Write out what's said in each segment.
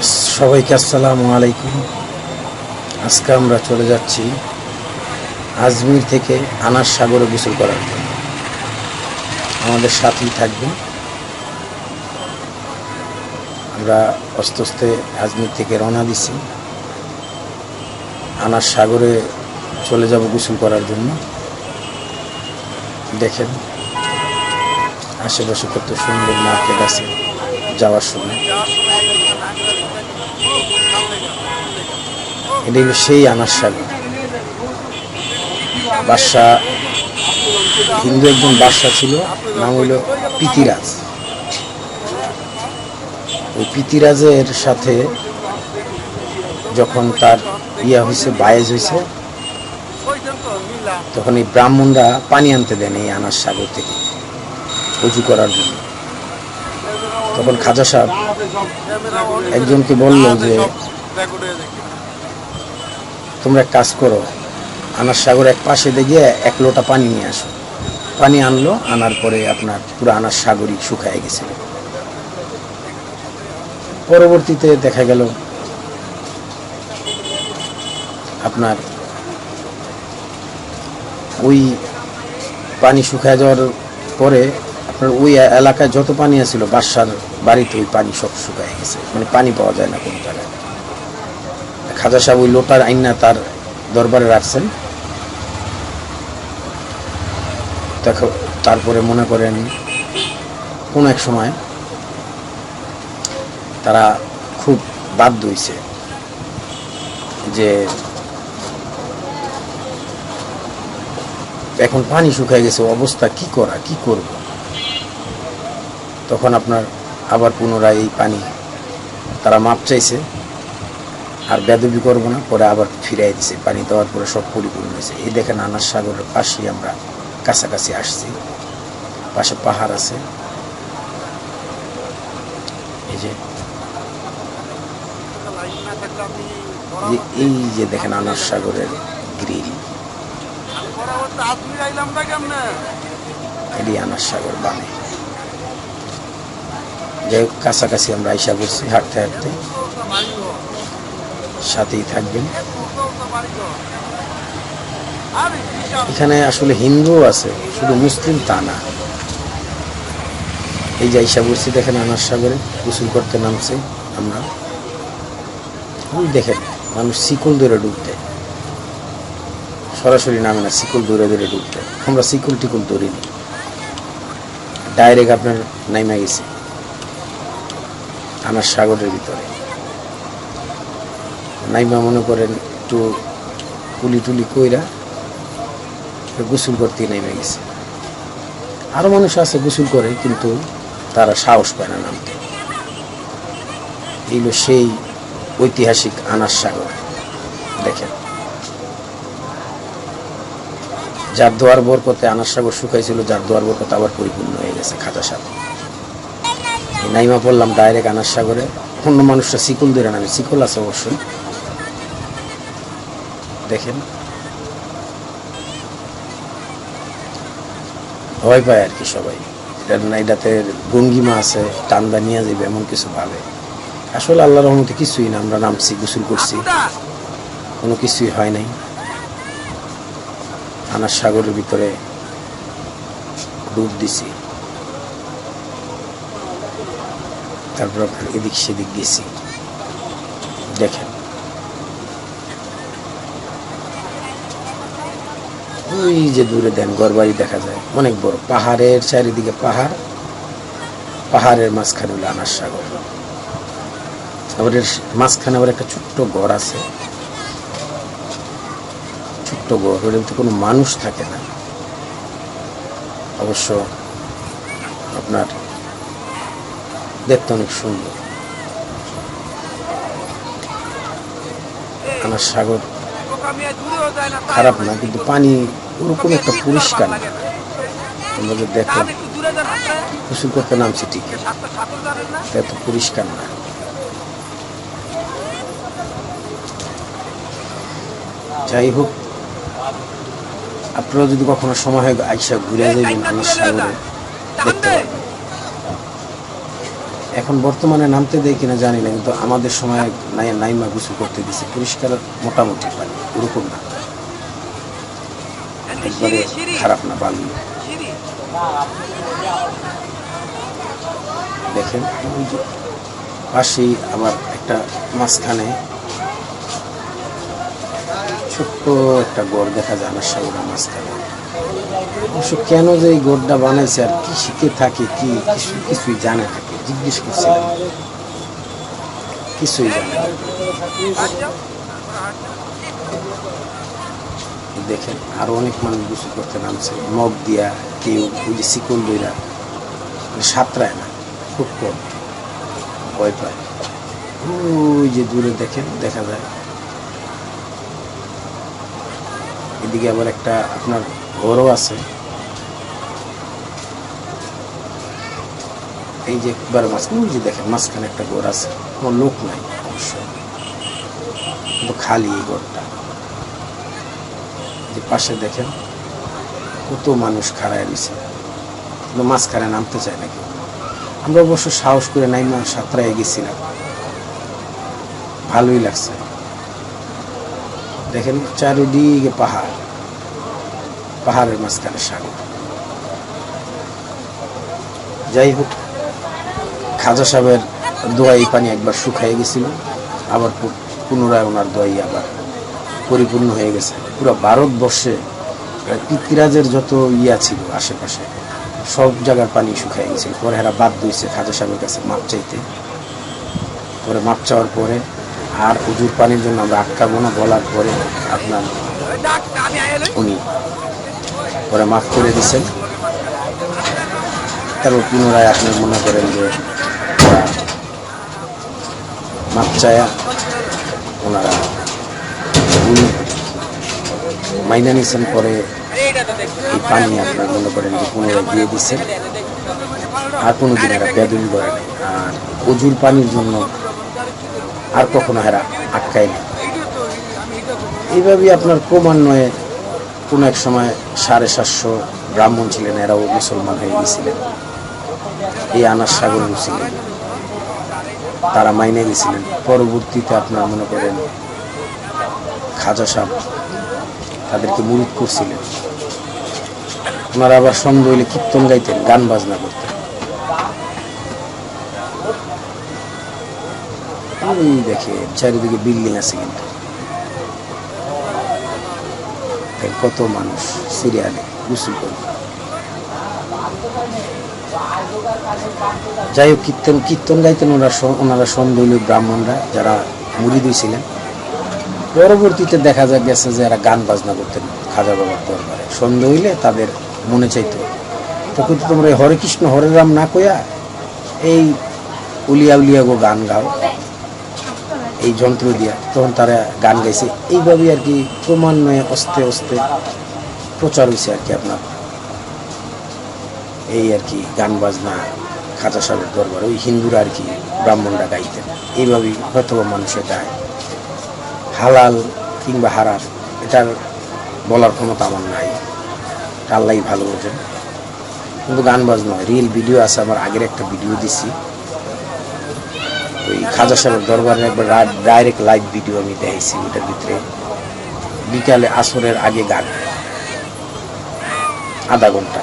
সবাইকে আসসালামু আলাইকুম। আজকে আমরা চলে যাচ্ছি আজমির থেকে আনার সাগরে গোসল করার জন্য। আমাদের সাথেই থাকবে আমরা আস্তে আস্তে আজমির থেকে রওনা দিছি আনার সাগরে চলে যাব গোসল করার জন্য। দেখেন, আশেপাশে কত সুন্দর মার্কেট আছে যাওয়ার সময়। এটা হলো সেই আনার সাগর বাদশা হিন্দু একজন বাদশা ছিল, নাম হইল পিতিরাজ ওই পিতিরাজের সাথে যখন তার ইয়া হয়েছে, বায়েজ হয়েছে, তখন এই ব্রাহ্মণরা পানি আনতে দেন এই আনার সাগর থেকে উজু করার জন্য। তখন খাজা সাহেব একজনকে বলল যে তোমরা কাজ করো, আনার সাগর এক পাশে দিয়ে এক লোটা পানি নিয়ে আসো। পানি আনলো, আনার পরে আপনার পুরো আনার সাগরই শুকায় গেছিল পরবর্তীতে দেখা গেল, আপনার ওই পানি শুকায় যাওয়ার পরে আপনার ওই এলাকায় যত পানি আছিল, বাসার বাড়িতে ওই পানি সব শুকায় গেছে। মানে পানি পাওয়া যায় না কোনো জায়গায়। খাজা সাহেব ওই লোটার আইনা তার দরবারে রাখছেন। দেখো, তারপরে মনে করেন কোন এক সময় তারা খুব বাধ্য হইছে যে এখন পানি শুকায় গেছে, অবস্থা কি করা, কি করব? তখন আপনার আবার পুনরায় এই পানি তারা মাপ চাইছে। আর বেদবি করব না, পরে আবার ফিরাই দিছে পানি দেওয়ার পরে সব পরিপূর্ণ হয়েছে। এই দেখেন আনার সাগরের পাশেই আমরা কাছাকাছি আসছি। পাশে পাহাড় আছে। এই যে এই যে দেখেন আনার সাগরের গ্রিল। এটি আনার সাগর বামে যাই হোক, কাছাকাছি আমরা আইসা করছি হাঁটতে হাঁটতে। সাথেই থাকবেন। এখানে আসলে হিন্দু আছে, শুধু মুসলিম তা না। এই যে আইসা বলছি দেখেন আনার সাগরে, গোসল করতে নামছে আমরা। দেখেন, মানুষ শিকল ধরে ডুবতে। সরাসরি নামে না, শিকল ধরে ধরে ডুবতে। আমরা শিকল টিকল ধরিনি। ডাইরেক্ট আপনার নাইমা গেছি, আনার সাগরের ভিতরে। নাইমা মনে করেন একটু কুলি টুলি কইরা গোসল করতে নেমে গেছে। আরও মানুষ আছে গোসল করে, কিন্তু তারা সাহস পায় না নামতে। এইগুলো সেই ঐতিহাসিক আনার সাগর। দেখেন। যার দোয়ার বরকতে আনার সাগর শুকাইছিল, যার দোয়ার বরকতে আবার পরিপূর্ণ হয়ে গেছে খাজা সাগর। নাইমা পড়লাম ডাইরেক্ট আনার সাগরে। অন্য মানুষরা শিকল ধরে নামে, শিকল আছে অবশ্যই। দেখেন। ভয় পায় আর কি সবাই। এটা এটাতে গঙ্গিমা আছে টান্দা নিয়ে যাবে এমন কিছু ভাবে। আসলে আল্লাহর রহমতে কিছুই না আমরা নামছি গোসল করছি। কোনো কিছুই হয় নাই। আনার সাগরের ভিতরে ডুব দিছি। তারপর আপনার এদিক সেদিক গেছি। দেখেন। ওই যে দূরে দেন, গড়বাড়ি দেখা যায়। অনেক বড়। পাহাড়ের চারিদিকে পাহাড়, পাহাড়ের মাঝখানে হলো আনার সাগর। আবার এর মাঝখানে আবার একটা ছোট্ট ঘর আছে। ছোট্ট ঘর ওর তো কোনো মানুষ থাকে না। অবশ্য আপনার দেখতে অনেক সুন্দর। আনার সাগর খারাপ না কিন্তু পানি ওরকম একটা পরিষ্কার। না আমরা যে দেখলাম গোসল করতে নামছি ঠিক। এত পরিষ্কার না। যাই হোক আপনারা যদি কখনো সময় হয় আইসা ঘুরে যাবেন আমার সাগরে। দেখতে পারবেন এখন বর্তমানে নামতে দেয় কিনা জানি না, কিন্তু আমাদের সময় নাই, নাইমা গোসল করতে দিছে। পরিষ্কার, মোটামুটি পানি ওরকম না। একবারে খারাপ না, বালি দেখেন পাশেই আবার একটা মাঝখানে ছোট্ট একটা গড় দেখা যায় না সাগরের মাঝখানে। অবশ্য কেন যে এই গড়টা বানাইছে আর কি শিখে থাকে, কি কিছু কিছুই জানে থাকে জিজ্ঞেস করছিলাম। কিছুই জানে। দেখেন, আরও অনেক মানুষ গোসল করতে নামছে। মগ দিয়া কেউ, ওই যে শিকল দইরা মানে সাঁতরায় না, খুব কম। ভয় পায়। ওই যে দূরে দেখেন, দেখা যায়। এদিকে আবার একটা আপনার ঘরও আছে। এই যে একবার মাঝখানে ওই যে দেখেন মাঝখানে একটা ঘর আছে। কোনো লোক নাই, অবশ্য। কিন্তু খালি এই ঘরটা যে পাশে দেখেন, কত মানুষ খাড়ায় রয়েছে। কিন্তু মাঝখানে নামতে চায় না কেউ আমরা অবশ্য সাহস করে নাইমা সাঁতরায় গেছিলাম। ভালোই লাগছে। দেখেন চারিদিকে পাহাড়। পাহাড়ের মাঝখানে সাগর। যাই হোক খাজা সাহেবের দোয়াই পানি একবার শুকাই গেছিল। আবার পুনরায় ওনার দোয়াই আবার পরিপূর্ণ হয়ে গেছে। পুরো ভারতবর্ষে পৃথ্বীরাজের যত ইয়া ছিল আশেপাশে, সব জায়গার পানি শুকাই গেছিল। পরে এরা বাদ দিয়েছে খাজা সাহেবের কাছে মাপ চাইতে। পরে মাপ চাওয়ার পরে আর উজুর পানির জন্য আমরা আটকাবো না বলার পরে আপনার উনি পরে মাফ করে দিছেন তারপর পুনরায় আপনি মনে করেন যে মাপ চায়া ওনারা মাইনা নিছেন পরে এই পানি আপনার মনে করেন যে পুনরায় দিয়ে দিচ্ছেন। আর কোনো দিন এরা বেদুন করে। আর অজুর পানির জন্য আর কখনো এরা আটকায় না। এইভাবেই আপনার ক্রমান্বয়ে কোনো এক সময় সাড়ে সাতশো ব্রাহ্মণ ছিলেন, এরাও মুসলমান হয়ে গেছিলেন। এই আনাস সাগর ছিলেন। তারা মাইনে গেছিলেন পরবর্তীতে আপনার মনে করেন খাজা সাহ তাদেরকে মুরিদ করছিলেন। ওনারা আবার সন্ধ্যা হইলে কীর্তন গাইতেন, গান বাজনা করতেন। ওই দেখে চারিদিকে বিল্ডিং আছে কিন্তু। কত মানুষ সিরিয়ালে গোসল করবে। যাই হোক, কীর্তন কীর্তন গাইতেন ওরা ওনারা সন্দলীয় ব্রাহ্মণরা যারা মুড়ি দিয়েছিলেন পরবর্তীতে দেখা যায় গেছে যে এরা গান বাজনা করতেন, খাজা বাবার দরবারে। সন্ধ্যে হইলে তাদের মনে চাইতো তখন তো তোমরা হরে কৃষ্ণ, হরে রাম না কইয়া এই উলিয়া উলিয়া গো গান গাও, এই যন্ত্র দিয়া। তখন তারা গান গাইছে। এইভাবেই আর কি ক্রমান্বয়ে অস্তে অস্তে প্রচার হয়েছে আর কি আপনার। এই আর কি গান বাজনা খাজা সাহেবের দরবার ওই হিন্দুরা আর কি ব্রাহ্মণরা গাইতেন। এইভাবেই হয়তো মানুষে গায়। হালাল কিংবা হারাম, এটার বলার ক্ষমতা আমার নাই। আল্লাহ ভালো বোঝেন। কিন্তু গান বাজনা রিয়েল ভিডিও আছে, আমার আগের একটা ভিডিও দিছি। ওই খাজা সাহেবের দরবারে একবার ডাইরেক্ট লাইভ ভিডিও আমি দেখেছি ওটার ভিতরে। বিকালে আসরের আগে গান আধা ঘণ্টা।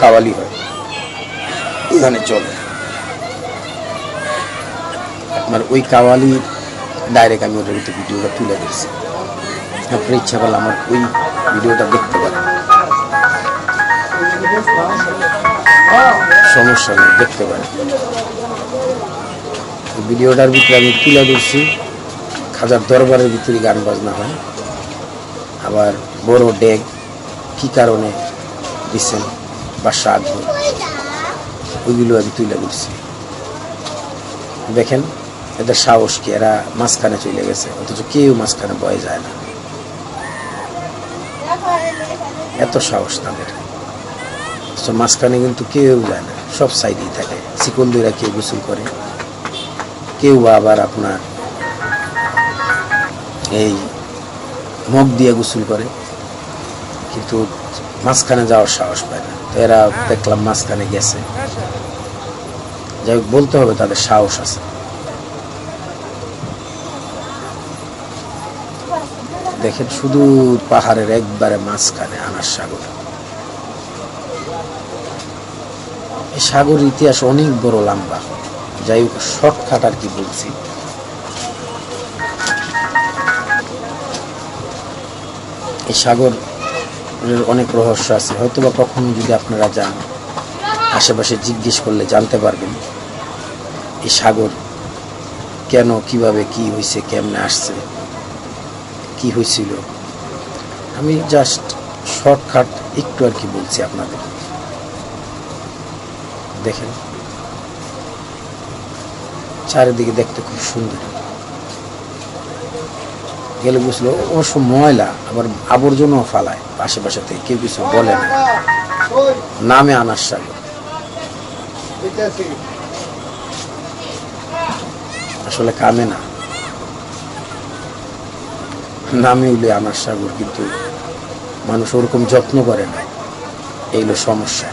কাওয়ালি হয়। ওখানে চলে। আপনার ওই কাওয়ালি ডাইরেক্ট আমি ওটার ভিতরে ভিডিওটা তুলে দিচ্ছি আপনার ইচ্ছা করলে আমার ওই ভিডিওটা দেখতে পারেন। সমস্যা নেই, দেখতে পারেন। ভিডিওটার ভিতরে আমি তুলে ধরছি। খাজার দরবারের ভিতরে গান বাজনা হয়। আবার বড় ডেগ কি কারণে দিচ্ছেন বা শ্রাদ্ধ ওইগুলো আমি তুলে ধরছি দেখেন, এদের সাহস কি, এরা মাঝখানে চলে গেছে, অথচ কেউ মাঝখানে বয়ে যায় না। এত সাহস তাদের। মাঝখানে কিন্তু কেউ যায় না, সব সাইডেই থাকে, চিকন দইরা কেউ গোসল করে। কেউ আবার আপনার এই মগ দিয়ে গোসল করে, কিন্তু মাঝখানে যাওয়ার সাহস পায় না। তো এরা দেখলাম মাঝখানে গেছে। যাই বলতে হবে তাদের সাহস আছে। দেখেন, শুধু পাহাড়ের একবারে মাঝখানে আনার সাগর। এই সাগর ইতিহাস অনেক বড় লম্বা। যাই হোক, শর্টকাট আর কি বলছি। এই সাগরের অনেক রহস্য আছে। হয়তো বা কখনো যদি আপনারা যান, আশেপাশে জিজ্ঞেস করলে জানতে পারবেন। এই সাগর কেন, কীভাবে, কি হয়েছে কেমনে আসছে, কি হয়েছিল আমি জাস্ট শর্টকাট একটু আর কি বলছি আপনাদের। দেখেন। চারিদিকে দেখতে খুব সুন্দর। গেলে বুঝলো, অবশ্য ময়লা, আবার আবর্জনাও ফালায়, আশেপাশে থেকে কেউ কিছু বলে না। নামে আনার সাগর। আসলে কামে না। নামে উঠলে আনার সাগর, কিন্তু মানুষ ওরকম যত্ন করে না। এইগুলো সমস্যা।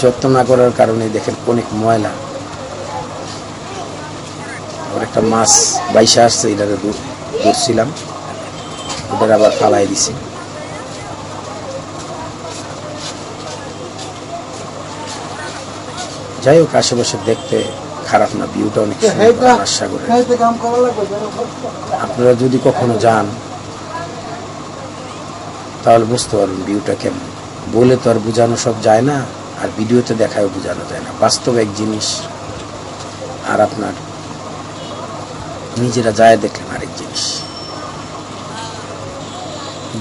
যত্ন না করার কারণে দেখেন অনেক ময়লা। একটা মাছ বাইসা আসছে দূর- ধরছিলাম। ওটার আবার ফালাই দিছি। যাই হোক, আশেপাশে দেখতে খারাপ না ভিউটা অনেক সুন্দর সাগরের আপনারা যদি কখনো যান তাহলে বুঝতে পারবেন ভিউটা কেমন। বলে তো আর বোঝানো সব যায় না আর ভিডিওতে দেখায় বোঝানো যায় না। বাস্তব এক জিনিস আর আপনার নিজেরা যায় দেখলেন আরেক জিনিস।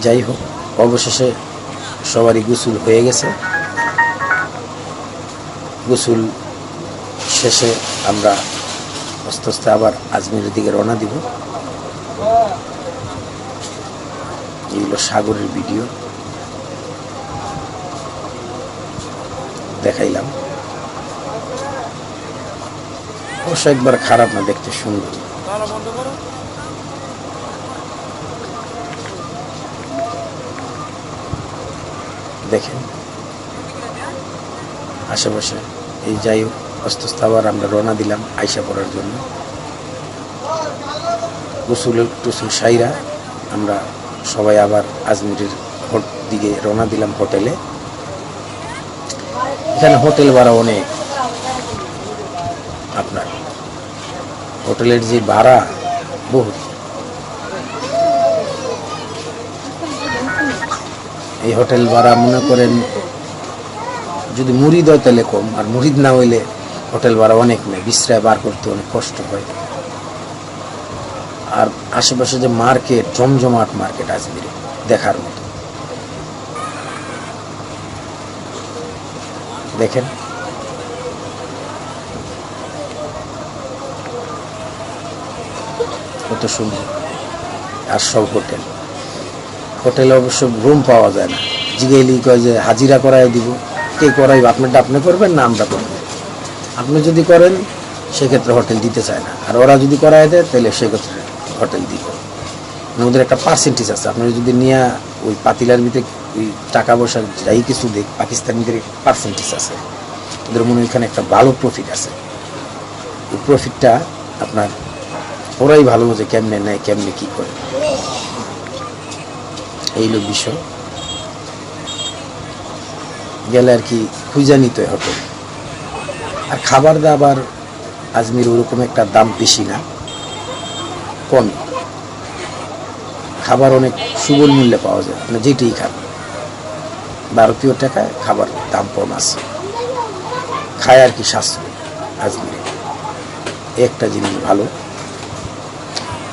যাই হোক অবশেষে সবারই গোসল হয়ে গেছে। গোসল শেষে আমরা আস্তে আস্তে আবার আজমিরের দিকে রওনা দিব। এই হলো সাগরের ভিডিও। দেখাইলাম। অবশ্য একবার খারাপ না, দেখতে সুন্দর। দেখেন। আশেপাশে। এই যাই হোক। আস্তে আবার আমরা রওনা দিলাম আইসা পড়ার জন্য। গোসুল টুসুল সাইরা আমরা সবাই আবার আজমিরের দিকে রওনা দিলাম হোটেলে। এখানে হোটেল ভাড়া অনেক। আপনার হোটেলের যে ভাড়া বহুত। এই হোটেল ভাড়া মনে করেন যদি মুড়িদ হয় তাহলে কম, আর মুড়িদ না হইলে হোটেল ভাড়া অনেক নেই বিশ্রায় বার করতে অনেক কষ্ট হয়। আর আশেপাশে যে মার্কেট, জমজমাট মার্কেট আজমিরে দেখার মতো। দেখেন। কত সুন্দর। আর সব হোটেল। হোটেলে অবশ্য রুম পাওয়া যায় না। জিগেলি কয় যে হাজিরা করাই দিব। কে করাই আপনারটা আপনি করবেন না আমরা করব? আপনি যদি করেন, সেক্ষেত্রে হোটেল দিতে চায় না। আর ওরা যদি করায় দেয়, তাহলে সেক্ষেত্রে হোটেল দিব। মানে ওদের একটা পার্সেন্টেজ আছে। আপনার যদি নিয়ে ওই পাতিলার ভিতরে ওই টাকা পয়সা যাই কিছু দেখ পাকিস্তানিদের পার্সেন্টেজ আছে। ওদের মনে এখানে একটা ভালো প্রফিট আছে। ওই প্রফিটটা আপনার ওরাই ভালো বোঝে কেমনে নেয়, কেমনে কী করে। এই হলো বিষয়। গেলে আর কি খুঁজা নিতে হোটেল আর খাবার দাবার আজমির ওরকম একটা দাম বেশি না। কম। খাবার অনেক সুবল মূল্যে পাওয়া যায় মানে যেটাই খান। ভারতীয় টাকায় খাবার দাম কম আছে। খায় আর কি সাশ্রয় আজমিরে। একটা জিনিস ভালো।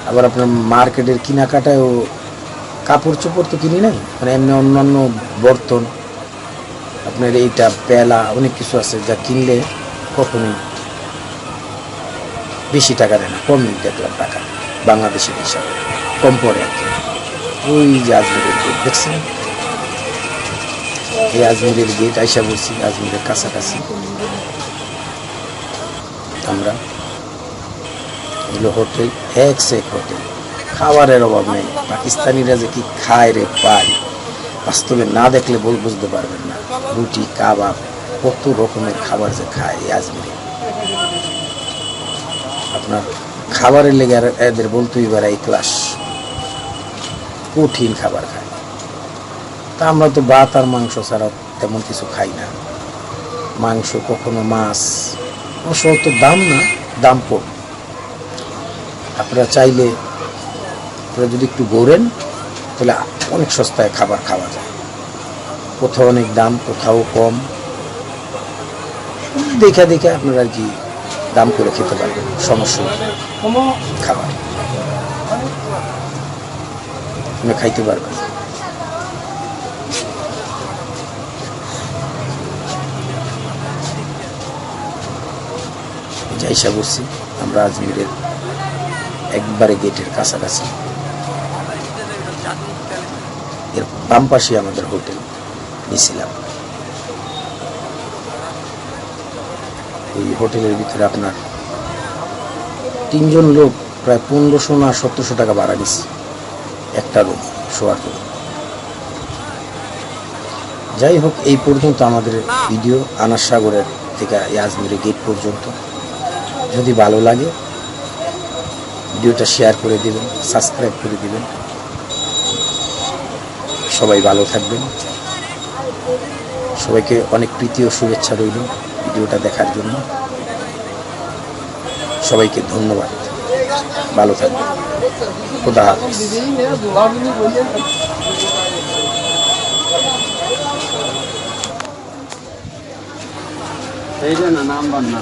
আবার আপনার মার্কেটের কেনাকাটায়ও কাপড় চোপড় তো কিনি নাই মানে এমনি অন্যান্য বর্তন, আপনার এইটা, পেলা, অনেক কিছু আছে যা কিনলে কখনোই বেশি টাকা দেয় না কমই দেখলাম টাকা বাংলাদেশের হিসাবে কম পরে ওই যে আজমিরের গেট দেখছেন? এই আজমিরের গেট আইসা বলছি, আজমিরের কাছাকাছি। আমরা এগুলো হোটেল এক সে হোটেল খাবারের অভাব নেই। পাকিস্তানিরা যে কি খায় রে পায় বাস্তবে না দেখলে বুঝতে পারবেন না। রুটি, কাবাব কত রকমের খাবার যে খায় আজমিরে। আপনার খাবারের লেগে আর এদের বলতেই পারে এই ক্লাস কঠিন খাবার খায়। তা আমরা তো ভাত আর মাংস ছাড়া তেমন কিছু খাই না। মাংস কখনো মাছ, অবশ্য অত দাম না, দাম কম। আপনারা চাইলে, আপনারা যদি একটু গড়েন, তাহলে অনেক সস্তায় খাবার খাওয়া যায়। কোথাও অনেক দাম, কোথাও কম। দেখে দেখে আপনারা আর কি দাম করে খেতে পারবেন, সমস্যা খাবার। আপনি খাইতে পারবেন। যাইসা বলছি আমরা আজমিরের একবারে গেটের কাছাকাছি। এর বাম পাশে আমাদের হোটেল নিয়েছিলাম ওই হোটেলের ভিতরে আপনার তিনজন লোক প্রায় পনেরোশো না সতেরোশো টাকা ভাড়া নিচ্ছে। একটা রুম শোয়ার জন্য। যাই হোক, এই পর্যন্ত আমাদের ভিডিও আনার সাগরের থেকে এই আজমিরের গেট পর্যন্ত। যদি ভালো লাগে, ভিডিওটা শেয়ার করে দেবেন সাবস্ক্রাইব করে দেবেন। সবাই ভালো থাকবেন। সবাইকে অনেক প্রীতি ও শুভেচ্ছা রইল। ভিডিওটা দেখার জন্য সবাইকে ধন্যবাদ। ভালো থাকবেন। খোদা সেইটা না নাম্বার না।